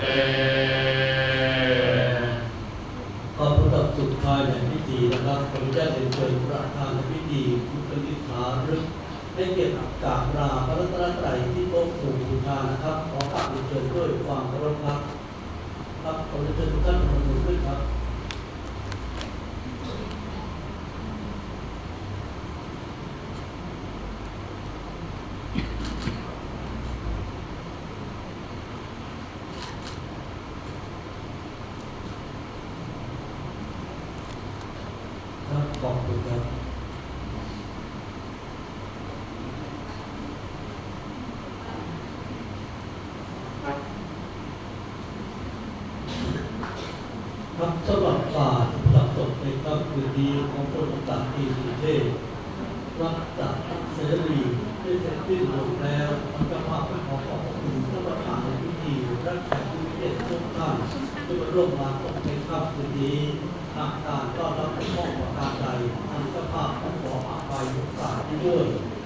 เตพระพุทสุดท้ายในพิธีนะครับผมจะเรียนเชิญประธานในพิธีคุณปณิธาฤกษ์ให้เก็บกาบราพระรัตนตรัยที่โต๊ะสูงสุดานะครับ ขอบคุณครับครับสำหรับป่าที่ประสบในค่ำคืนนี้ของพลอากาศตรีสุเทพรักษาเสรีได้เสร็จสิ้นลงแล้วทางเจ้าภาพขอขอบคุณท่านประธานในพิธีและแขกผู้มีเกียรติทุกท่านที่มาร่วมงานของในค่ำคืนนี้หากตา ร